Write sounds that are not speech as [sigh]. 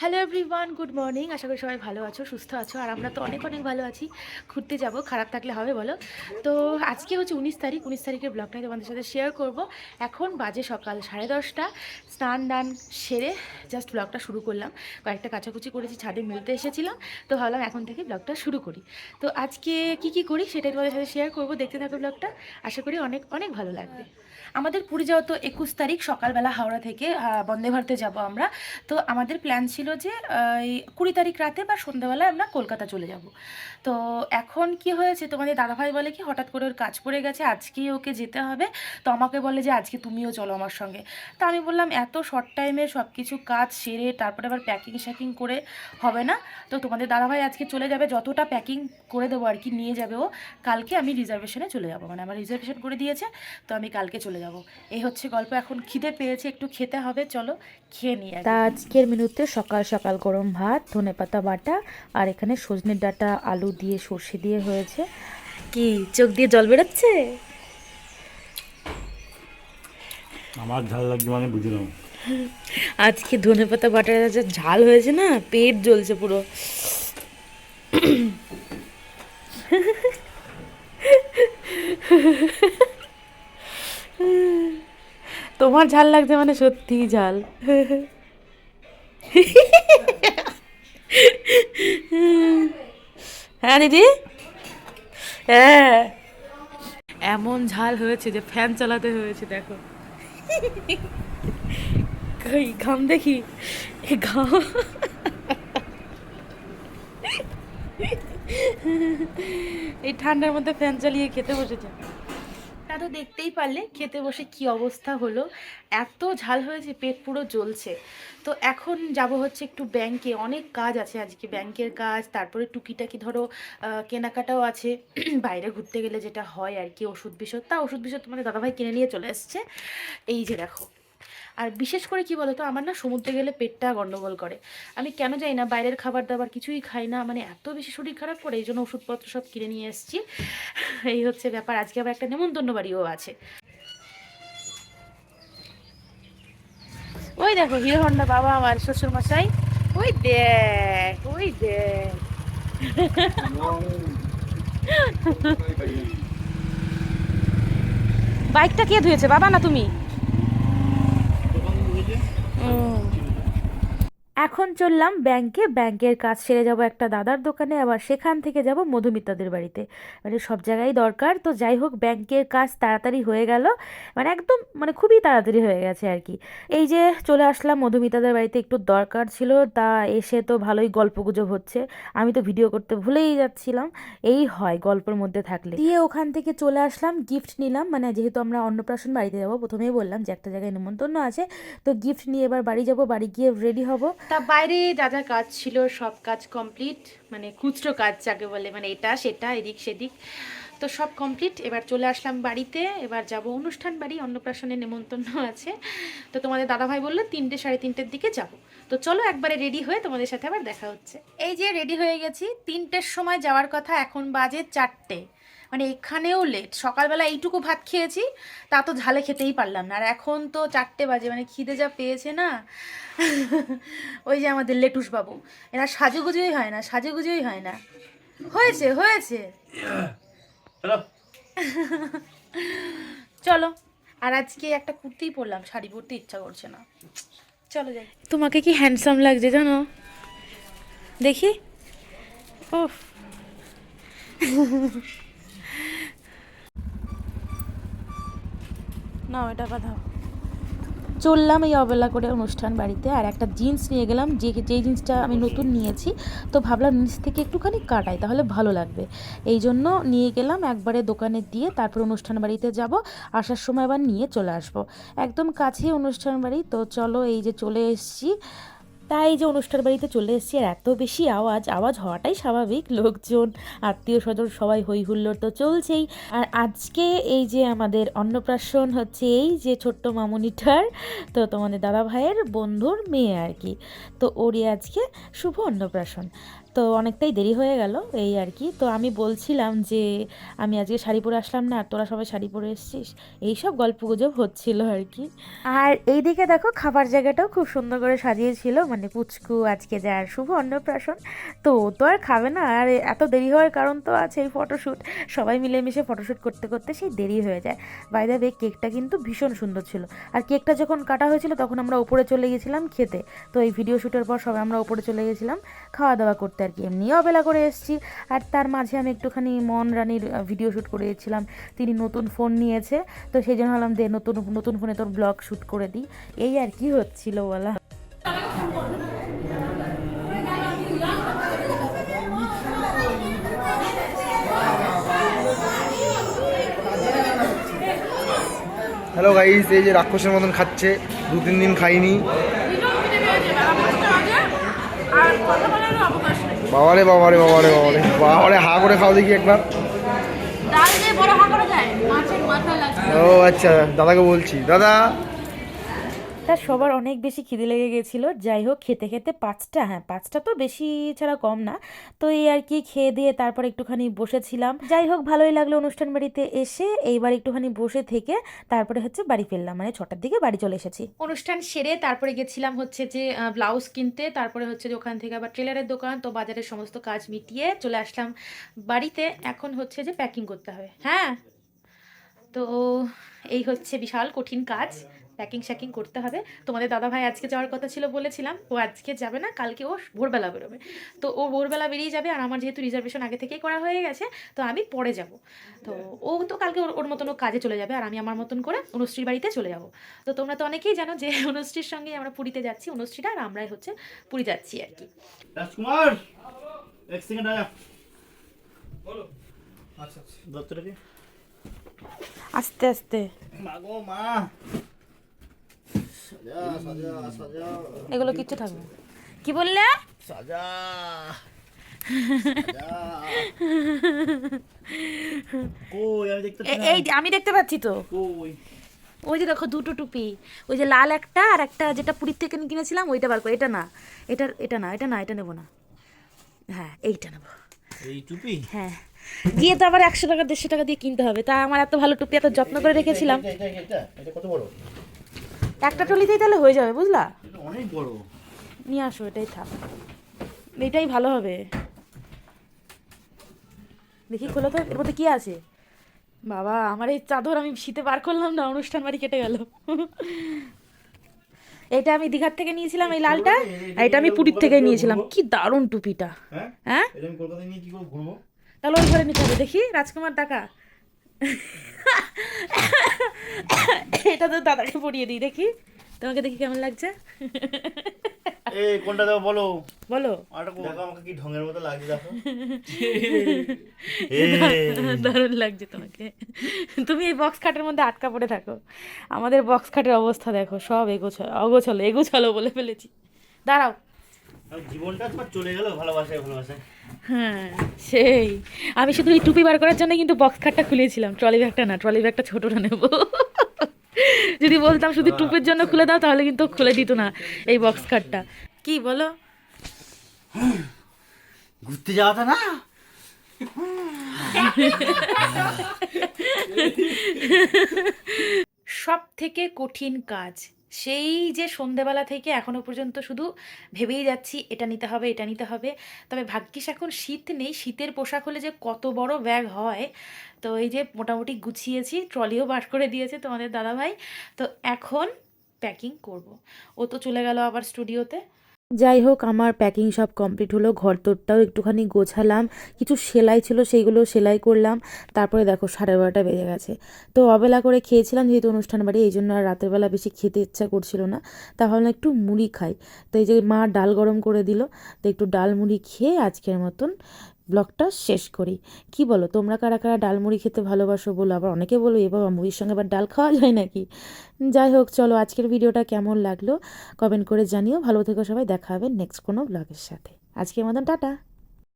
Hello everyone good morning আশা করি সবাই ভালো আছো, সুস্থ আছো, আর আমরা তো অনেক অনেক ভালো আছি। ঘুরতে যাব, খারাপ থাকলে হবে বলো। তো আজকে হচ্ছে উনিশ তারিখ, উনিশ তারিখের ব্লগটা তোমাদের সাথে শেয়ার করব। এখন বাজে সকাল সাড়ে দশটা। স্নান দান সেরে জাস্ট ব্লগটা শুরু করলাম। কয়েকটা কাচাকুচি করেছি, ছাদে মিলতে এসেছিলাম। তো ভাবলাম এখন থেকে ব্লগটা শুরু করি। তো আজকে কি কি করি সেটাই তোমাদের সাথে শেয়ার করব। দেখতে থাকো ব্লগটা আশা করি অনেক অনেক ভালো লাগবে। আমাদের পুরী যাওয়া তো একুশ তারিখ, সকালবেলা হাওড়া থেকে বন্দে ভারতে যাব আমরা। তো আমাদের প্ল্যান ছিল যে কুড়ি তারিখ রাতে বা সন্ধ্যাবেলায় আমরা কলকাতা চলে যাব। তো এখন কি হয়েছে, তোমাদের দাদাভাই বলে কি, হঠাৎ করে ওর কাজ পড়ে গেছে, আজকেই ওকে যেতে হবে। তো আমাকে বলে যে, আজকে তুমিও চলো আমার সঙ্গে। তো আমি বললাম, এত শর্ট টাইমে সব কিছু কাজ সেরে তারপরে আবার প্যাকিং শ্যাকিং করে হবে না। তো তোমাদের দাদাভাই আজকে চলে যাবে, যতটা প্যাকিং করে দেবো আর কি, নিয়ে যাবে ও, কালকে আমি রিজার্ভেশনে চলে যাব। মানে আমার রিজার্ভেশন করে দিয়েছে, তো আমি কালকে চলে যাব। এই হচ্ছে গল্প। এখন খিদে পেয়েছে একটু খেতে হবে। চলো খেয়ে নিই তা আজকের মেনুতে সকাল সকাল গরম ভাত ধনেপাতা বাটা আর এখানে সজনের ডাটা আলু দিয়ে সর্ষে দিয়ে হয়েছে। কি চোখ দিয়ে জল বেরোচ্ছে? আমার ঝাল লাগছে মানে বুঝলাম। আজকে ধনেপাতা বাটার ঝাল হয়েছে না পেট জ্বলছে পুরো। তোমার ঝাল লাগছে মানে সত্যিই ঝাল। হ্যাঁ দিদি? হ্যাঁ। এমন ঝাল হয়েছে যে ফ্যান চালাতে হয়েছে, দেখো। ঘাম দেখি? ঘাম। এই ঠান্ডার মধ্যে ফ্যান চালিয়ে খেতে বসেছে। তা তো দেখতেই পারলে খেতে বসে কি অবস্থা হলো। এত ঝাল হয়েছে, পেট পুরো জ্বলছে। তো এখন যাব হচ্ছে একটু ব্যাংকে অনেক কাজ আছে আজকে ব্যাংকের কাজ। তারপরে টুকিটাকি ধরো কেনাকাটাও আছে। [clears throat] বাইরে ঘুরতে গেলে যেটা হয় আর কি, ওষুধ বিষদ তা ওষুধ বিষদ তোমাদের দাদাভাই কিনে নিয়ে চলে এসছে। এই যে দেখো। আর বিশেষ করে কি বলতো, আমার না সমুদ্রে গেলে পেটটা গন্ডগোল করে। আমি কেন যাই না, বাইরের খাবার দাবার কিছুই খাই না মানে এত বেশি শরীর খারাপ করে এই জন্য ওষুধপত্র সব কিনে নিয়ে এসেছি। [laughs] এই হচ্ছে ব্যাপার, আজকে আবার একটা নেমন্তন্ন বাড়িও আছে। ওই দেখো, হিরো হন্ডা বাবা আমার শ্বশুর মশাই ওই দেখ ওই দেখ। [laughs] বাইকটা কে ধুয়েছে, বাবা না তুমি? এখন চললাম ব্যাংকে, ব্যাংকের কাজ সেরে যাব একটা দাদার দোকানে, আবার সেখান থেকে যাব মধুমিতাদের বাড়িতে। মানে সব জায়গায় দরকার, তো যাই হোক ব্যাংকের কাজ তাড়াতাড়ি হয়ে গেল। মানে একদম মানে খুবই তাড়াতাড়ি হয়ে গেছে আর কি। এই যে চলে আসলাম মধুমিতাদের বাড়িতে, একটু দরকার ছিল, তা এসে তো ভালোই গল্পগুজব হচ্ছে। আমি তো ভিডিও করতে ভুলেই যাচ্ছিলাম। এই হয় গল্পের মধ্যে থাকলে। দিয়ে ওখান থেকে চলে আসলাম, গিফট নিলাম। মানে যেহেতু আমরা অন্নপ্রাশন বাড়িতে যাব, প্রথমেই বললাম যে একটা জায়গায় নিমন্ত্রণ আছে। তো গিফট নিয়ে এবার বাড়ি যাব, বাড়ি গিয়ে রেডি হব। তা বাইরে যা যা কাজ ছিল, সব কাজ কমপ্লিট মানে খুচরো কাজ যাকে বলে মানে এটা, সেটা, এদিক সেদিক। তো সব কমপ্লিট এবার চলে আসলাম বাড়িতে, এবার যাব অনুষ্ঠান বাড়ি অন্নপ্রাশনে নেমন্তন্ন আছে। তো তোমাদের দাদাভাই বলল, তিনটে সাড়ে তিনটের দিকে যাব। তো চলো একবারে রেডি হয়ে তোমাদের সাথে আবার দেখা হচ্ছে। এই যে রেডি হয়ে গেছি, তিনটের সময় যাওয়ার কথা এখন বাজে চারটে। মানে এখানেও লেট সকালবেলা এইটুকু ভাত খেয়েছি তা তো ঝালে খেতেই পারলাম না। আর এখন তো চারটে বাজে মানে খিদে যা পেয়েছে না। [laughs] ওই যে আমাদের লেটুস বাবু। এরা সাজুগুজুই হয় না সাজুগুজুই হয় না। হয়েছে হয়েছে। চলো। [laughs] চলো। আর আজকে একটা কুর্তিই পরলাম শাড়ি পরতে ইচ্ছা করছে না। চলো যাই। তোমাকে কি হ্যান্ডসাম লাগছে জানো? দেখি। ওফ [laughs] না এটা কথা চললাম এই অবেলা করে অনুষ্ঠান বাড়িতে আর একটা জিন্স নিয়ে গেলাম যে যেই জিন্সটা আমি নতুন নিয়েছি তো ভাবলাম নিচ থেকে একটুখানি কাটাই তাহলে ভালো লাগবে। এই জন্য নিয়ে গেলাম একবারে দোকানে দিয়ে তারপর অনুষ্ঠান বাড়িতে যাব আসার সময় আবার নিয়ে চলে আসব। একদম কাছেই অনুষ্ঠান বাড়ি তো চলো এই যে চলে এসেছি। তাই যে অনুষ্ঠান বাড়িতে চলে এসেছি আর এত বেশি আওয়াজ আওয়াজ হওয়াটাই স্বাভাবিক। লোকজন, আত্মীয় স্বজন সবাই হই হুল্লোড় তো চলছেই। আর আজকে এই যে আমাদের অন্নপ্রাশন হচ্ছে এই যে ছোট্ট মামুনিটার, তো তোমাদের দাদা ভাইয়ের বন্ধুর মেয়ে আর কি। তো ওরই আজকে শুভ অন্নপ্রাশন। তো অনেকটাই দেরি হয়ে গেল এই আর কি। তো আমি বলছিলাম যে, আমি আজকে শাড়ি পরে আসলাম না, আর তোরা সবাই শাড়ি পরে এসছিস, এইসব গল্প গুজব হচ্ছিল আর কি। আর এইদিকে দেখো, খাবার জায়গাটাও খুব সুন্দর করে সাজিয়েছিল মানে পুচকু, আজকে যার শুভ অন্নপ্রাশন, তো ও তো আর খাবে না, আর এত দেরি হওয়ার কারণ তো আছে এই ফটোশ্যুট। সবাই মিলেমিশে ফটোশ্যুট করতে করতে সেই দেরি হয়ে যায়। বাইরে বে কেকটা কিন্তু ভীষণ সুন্দর ছিল। আর কেকটা যখন কাটা হয়েছিল, তখন আমরা উপরে চলে গেছিলাম খেতে। তো এই ভিডিও শ্যুটের পর সবাই আমরা উপরে চলে গেছিলাম, খাওয়া দাওয়া করতে আর কি এমনি অবেলা করে এসেছি। আর তার মাঝে আমি একটুখানি মন রানীর ভিডিও শ্যুট করেছিলাম তিনি নতুন ফোন নিয়েছে তো সেই জন্য ভাবলাম দে নতুন নতুন ফোনে তোর ব্লগ শ্যুট করে দিই। এই আর কি হচ্ছিল বলা। হ্যালো গাইস এই যে রাক্ষসের মতন খাচ্ছে দু তিন দিন খাইনি। বাবারে বাবারে বাবারে বাবারে। বাবারে হা করে খাও দেখি একবার। ও আচ্ছা দাদাকে বলছি। দাদা তা সবার অনেক বেশি খিদে লেগে গেছিল। যাই হোক, খেতে খেতে পাঁচটা হ্যাঁ পাঁচটা তো বেশি ছাড়া কম না। তো এই আর কি খেয়ে দিয়ে তারপর একটুখানি বসেছিলাম। যাই হোক, ভালোই লাগল অনুষ্ঠান বাড়িতে এসে। এইবার একটুখানি বসে থেকে তারপরে হচ্ছে বাড়ি ফিরলাম। মানে ছটার দিকে বাড়ি চলে এসেছি। অনুষ্ঠান সেরে তারপরে গেছিলাম হচ্ছে যে ব্লাউজ কিনতে। তারপরে হচ্ছে ওখান থেকে আবার টেলারের দোকান। তো বাজারের সমস্ত কাজ মিটিয়ে চলে আসলাম বাড়িতে। এখন হচ্ছে যে প্যাকিং করতে হবে। হ্যাঁ? তো এই হচ্ছে বিশাল কঠিন কাজ। প্যাকিং শ্যাকিং করতে হবে। তোমাদের দাদা ভাই আজকে যাওয়ার কথা ছিল বলেছিলাম ও আজকে যাবে না কালকে ও ভোরবেলা বেরোবে। তো ও ভোরবেলা বেরিয়ে যাবে আর আমার যেহেতু রিজার্ভেশন আগে থেকেই করা হয়ে গেছে তো আমি পরে যাব। তো ও তো কালকে ওর ওর মতন ও কাজে চলে যাবে আর আমি আমার মতন করে অনুশ্রীর বাড়িতে চলে যাব। তো তোমরা তো অনেকেই জানো যে [laughs] অনুশ্রীর সঙ্গে আমরা পুরীতে যাচ্ছি অনুশ্রীটা আর আমরাই হচ্ছে পুরী যাচ্ছি আর কি। রাজকুমার! এক সেকেন্ড আয়া। বলো। আচ্ছা আস্তে আস্তে। মা গো মা। এগুলো কিচ্ছু থাকবে। কি বললে? সাজা আমি দেখতে এই আমি দেখতে পাচ্ছি তো। ওই যে দেখো দুটো টুপি ওই যে লাল একটা আর একটা যেটা পুরীর থেকে কিনেছিলাম ওইটা বার করে এটা না এটা এটা না এটা না এটা নেব না। হ্যাঁ এইটা নেব। এই টুপি? হ্যাঁ গিয়ে তো আবার একশো টাকা দেড়শো টাকা দিয়ে কিনতে হবে। তা আমার এত ভালো টুপি এত যত্ন করে রেখেছিলাম। এটা কত বড়? একটা টলিতেই তাহলে হয়ে যাবে বুঝলা? অনেক বড়। নিয়ে আসো এটাই থাক। এটাই ভালো হবে। দেখি খোলো তো এর মধ্যে কি আছে? বাবা আমার এই চাদর আমি শীতে বার করলাম না অনুষ্ঠান বাড়ি কেটে গেল। এটা আমি দীঘার থেকে নিয়েছিলাম এই লালটা আর এটা আমি পুরীর থেকে নিয়েছিলাম। কি দারুণ টুপিটা হ্যাঁ? হ্যাঁ? তাহলে ওই ঘরে নিতে হবে। দেখি রাজকুমার টাকা এটা তো দাদাকে পরিয়ে দিই দেখি। তোমাকে দেখি কেমন লাগছে? এই কোনটা দেবো বলো? বলো। দেখো আমাকে কি ঢঙের মতো লাগছে দেখো। দারুণ লাগছে তোমাকে। তুমি এই বক্স খাটের মধ্যে আটকা পড়ে থাকো। আমাদের বক্স খাটের অবস্থা দেখো সব এগোছালো অগোছালো এগোছালো বলে ফেলেছি। দাঁড়াও। জীবনটা তোমার চলে গেল ভালোবাসায় ভালোবাসায়। হ্যাঁ সেই। আমি শুধু এই টুপি বার করার জন্য কিন্তু বক্স খাটটা খুলেছিলাম। ট্রলি ব্যাগটা না ট্রলি ব্যাগটা ছোটটা নেব। যদি বলতাম শুধু টুপির জন্য খুলে দাও তাহলে কিন্তু খুলে দিত না এই বক্স খাটটা কি বলো? ঘুরতে যাওয়াটা না? সব থেকে কঠিন কাজ। সেই যে সন্ধেবেলা থেকে এখনও পর্যন্ত শুধু ভেবেই যাচ্ছি, এটা নিতে হবে, এটা নিতে হবে। তবে ভাগ্যিস এখন শীত নেই, শীতের পোশাক হলে যে কত বড় ব্যাগ হয়। তো এই যে মোটামুটি গুছিয়েছি, ট্রলিও বার করে দিয়েছে তোমাদের দাদাভাই। তো এখন প্যাকিং করব। ও তো চলে গেল আবার স্টুডিওতে যাই হোক, আমার প্যাকিং সব কমপ্লিট হলো ঘর তোরটাও একটুখানি গোছালাম, কিছু সেলাই ছিল সেইগুলো সেলাই করলাম, তারপরে দেখো সাড়ে বারোটা বেজে গেছে। তো অবেলা করে খেয়েছিলাম যেহেতু অনুষ্ঠান বাড়ি, এই জন্য আর রাতের বেলা বেশি খেতে ইচ্ছা করছিল না, তা ভাবলাম একটু মুড়ি খাই। তো এই যে মা ডাল গরম করে দিল, তো একটু ডাল মুড়ি খেয়ে আজকের মতন ব্লগটা শেষ করি। কি বলো, তোমরা কারা কারা ডালমুড়ি খেতে ভালোবাসো বলো, আবার অনেকে বলো, এ বাবা, মুড়ির সঙ্গে আবার ডাল খাওয়া যায় নাকি? যাই হোক, চলো আজকের ভিডিওটা কেমন লাগল, কমেন্ট করে জানিও। ভালো থেকো সবাই, দেখা হবে নেক্সট কোনো ব্লগের সাথে। আজকের মতন, টাটা।